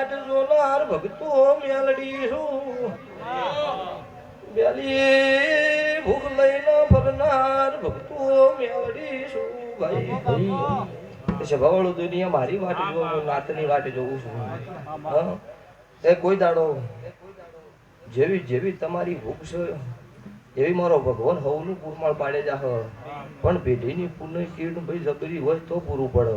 વાટ જોનાર ભગતો મેલડી શું બેલી ભૂખ લઈને ફરનાર ભગતો મેલડી શું ભાઈ. સભાવાળું દુનિયા મારી વાટ જોઉં નાતની વાટ જોઉં છું. એ કોઈ દાડો જેવી જેવી તમારી ભૂખ છે એવી મારો ભગવાન હવનું પૂરમાળ પાડે જાહ પણ પેઢીની પુનઃ કીડ ભાઈ જબરી હોય તો પૂરું પડે.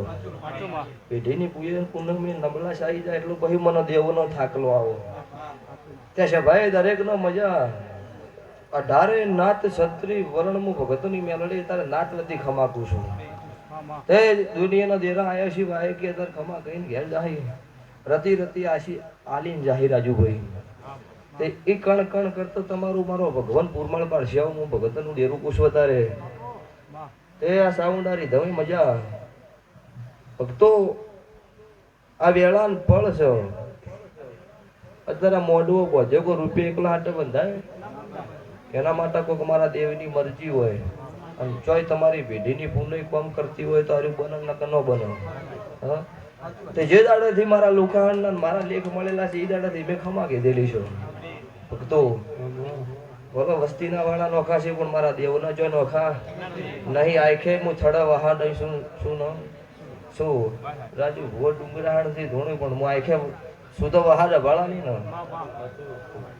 પેઢીની પૂજન મેં નબળા શાહી જાય એટલું પછી મને દેવનો થાકલો આવો. ત્યાં છે, ભાઈ, દરેકનો મજા. અઢારે નાત છત્રી વર્ણમું ભગતની મેલડી, તારે નાત નથી ખમાકું છું. તે દુનિયાના દેરા આવ્યા છે ભાઈ કે તાર ખમા કહીને ઘેર જાય રતી રતી આશી આલીન જાહી રાજુભાઈ. તે એ કણ કણ કરતો તમારું મારો ભગવાન પૂરમાળ પાડશે આવું હું ભગતનું ડેરું કુશ વધારે. તે આ સાઉન્ડારી ધમી મજા. ભક્તો, આ વેળાન ફળ છે. અત્યારે આ મોઢવો પહોંચે કોઈ રૂપિયા એકલા હાટે બંધાય, એના માટે કોઈક મારા દેવની મરજી હોય. અને ચોય તમારી પેઢીની પુનઃ કોમ કરતી હોય તો હારું બને નકર ન બને. હા? તે જે દાડેથી મારા લુખાણ મારા લેખ મળેલા છે એ દાડેથી મેં ખમા કીધેલી છું. ભક્તો બોલો વસ્તીના વાળા નોખા છે, પણ મારા દેવના જો નોખા. નહીં આખે હું થડા વહા દઈ શું શું ન શું? રાજુ ભો ડુંગરાહાણથી ધોણી પણ હું આખે શું તો વહા જબાળા નહીં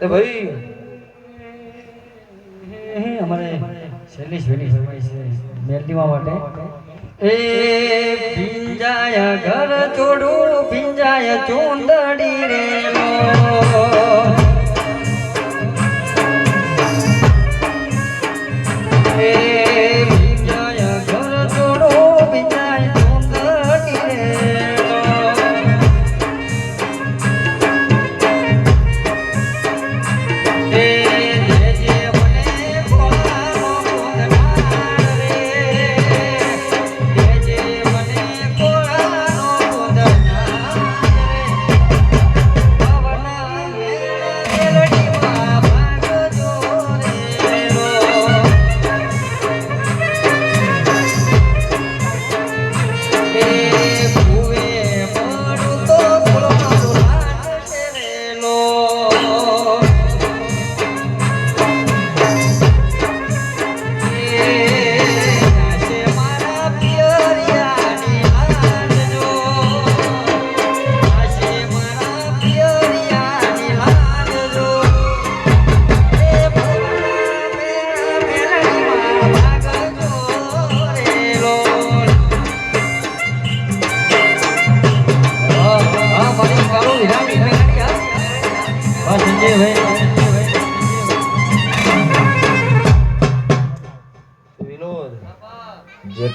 ને ભાઈ, અમારે છેલ્લી છેલ્લી સમય છે, મેલડીમાં માટે. એ ભીંજાય ઘર છોડું ભીંજાય ચૂંદડી રે. એ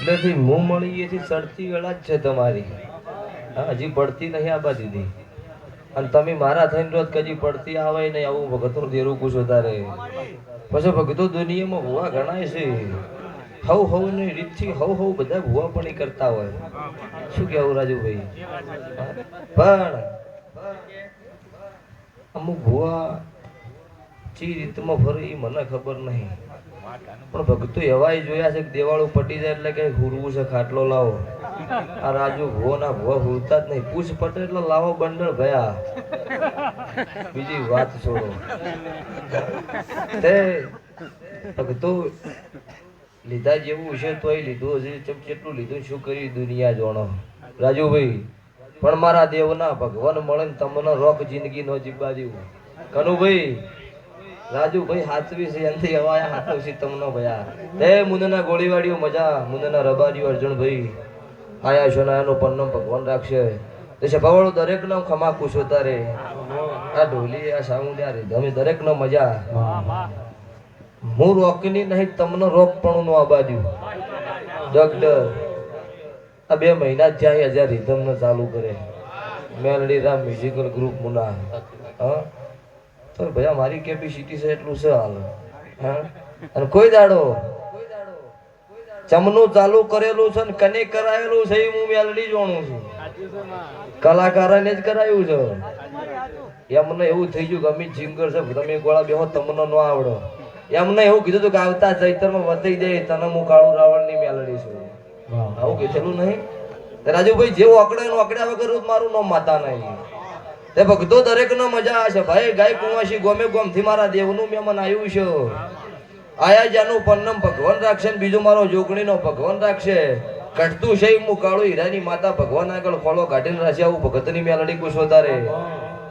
જેટલેથી મું મળી એથી ચડતી વેળા જ છે તમારી. હા, હજી પડતી નહીં આબા દીધી અને તમે મારા થઈને રોજ કદી પડતી આવે નહીં, આવું ભગતનું દેરું પૂછો તારે. પછી ભગતો દુનિયામાં ભૂવા ગણાય છે. હવ હવની રીતથી હવ હવ બધા ભૂવા પણ કરતા હોય. શું કેવું રાજુભાઈ? હા? પણ અમુક ભૂવા ચી રીતમાં ફરે એ મને ખબર નહીં. પણ ભક્તો એવાય જોયા છે કે પટી જાય એટલે કે હુરવું છે ખાટલો લાવો. આ રાજુ ભો ના ભો, હુરતા જ નહીં. પૂછ પટે એટલે લાવો બંડળ ભયા. બીજી વાત છોડો. તે ભક્તો લીધા જેવું છે તોય લીધું હશે કેટલું લીધું? શું કર્યું દુનિયા જોણો? રાજુભાઈ, પણ મારા દેવના ભગવાન મળે તમને રોક જિંદગી નો જીવવા દેવું. કનુભાઈ રાજુભાઈ હાથવી છે, એનથી હવાયા હાથવશી તમનો ભયા. તે મુંદના ગોળીવાડીઓ મજા મુંદના રબારીઓ અર્જુનભાઈ. આયા છો એનું પન્નમ ભગવાન રાખશે. તે સભાવાળું દરેક નો ખમા ખુશ હોતા રે આ ઢોલી, આ સાઉન્ડ આ અમે દરેક નો મજા. હું રોકની નહીં, તમને રોક પણ નો આબાદ્યું. ડોક્ટર, આ બે મહિના જ્યાં હજાર રિધમ ચાલુ કરે. મેલડી રામ મ્યુઝિકલ ગ્રુપ મુના. હા? તો ભાઈ મારી કેપેસિટી છે એટલું છે હાલ. અને કોઈ દાડો ચમનું ચાલુ કરેલું છે ને કને કરાયેલું છે એ હું મેલડી જોણું છું. કલાકારોને જ કરાયું છે. એમને એવું થઈ ગયું કે અમિત સિંગર છે તમે ગોળા બેહો તમને ન આવડો. એમને એવું કીધું હતું કે આવતા ચૈતરમાં વધી જાય તને હું કાળુ રાવણની મેલડી છું. આવું કીધેલું નહીં. રાજુભાઈ જેવું અકડે એનું અકડ્યા વગર મારું નામ માતા નહીં. તે ભક્તો દરેકનો મજા છે ભાઈ, ગાય કુંવાસી ગોમે ગોમથી મારા દેવનું મેમન આવ્યું છે. આયા જાનું પન્નમ ભગવાન રાખશે બીજું મારો જોગણીનો ભગવાન રાખશે. કટતું છે હું કાળું હીરાની માતા ભગવાન આગળ ફળો કાઢીને રાખશે, આવું ભગતની મેલડી કુશ વધારે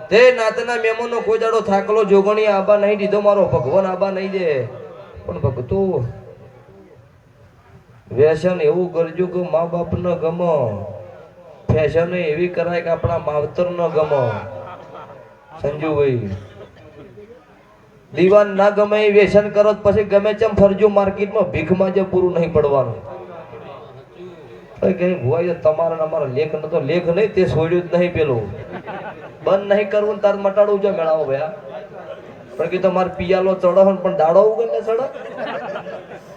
તે નાતના મહેમાનો કોઈ દાડો થાકલો જોગણી આબા નહીં દીધો, મારો ભગવાન આબા નહીં દે. પણ ભગતો વ્યસન એવું કરજો કે મા બાપ ન ગમો. ફેશન એવી કરાય કે આપણા માવતર ન ગમો. સંજુભાઈ, દીવાન ના ગમે એ વ્યસન કરો પછી ગમે તેમ ફરજો માર્કેટમાં ભીખમાં જે પૂરું નહીં પડવાનું. લેખ નતો તે છોડ્યું જ નહીં પેલું. બંધ નહીં કરવું તાર મટાડવું છે મેળાવો ભયા. પણ કે તમારે પિયાલો ચડો પણ દાડો ને ચડો?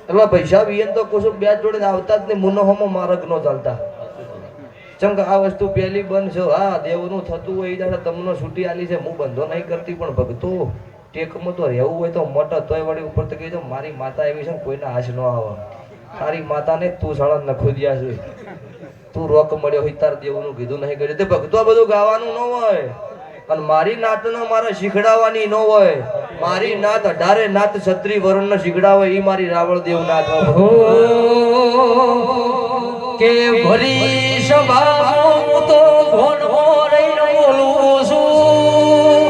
એટલે પૈસા બી તો કુછું બે જોડે આવતા જ નહીં મુનોહોમાં માર્ગ નો ચાલતા. ચમ આ વસ્તુ પહેલી બંધ છે. હા દેવનું થતું હોય દાડે તમને છૂટી આલી છે. હું બંધો નહીં કરતી, પણ ભગતો ટેકમાં તો રહેવું હોય તો મોટા તોય વળી ઉપર તો કહી દો મારી માતા એવી છે ને કોઈને હાશ ન આવે. તારી માતાને તું સાળા નખોદિયા છે. તું રોક મળ્યો હોય તાર દેવનું, કીધું નહીં કર્યું. તે ભગતો આ બધું ગાવાનું ન હોય. અને મારી નાતનો મારે શીખડાવવાની ન હોય. મારી નાત અઢારે નાત છત્રી વરુણને શીખડાવે એ મારી રાવળ દેવ હો, કે ભરી તો રહીને બોલું છું.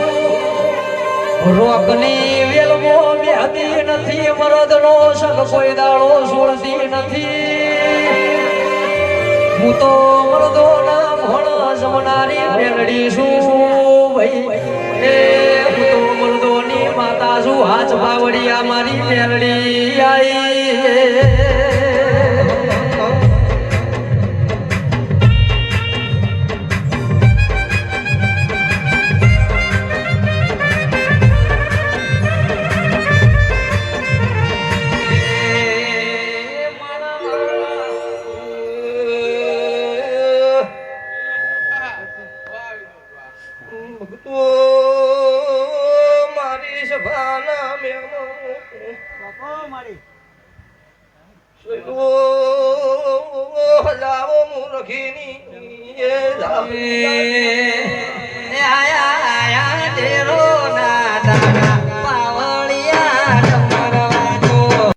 રોકની વેલમો બેહતી નથી, મરદનો સગ કોઈ દાડો નથી. હું તો મરદોના ભણ જમનારી મેલડી છું ભાઈ. હું તો મરદોની માતા છું, હાથ બાવડિયા મારી મેલડી આઈ. સૈલો હજારો મુરખીની એ ધામી.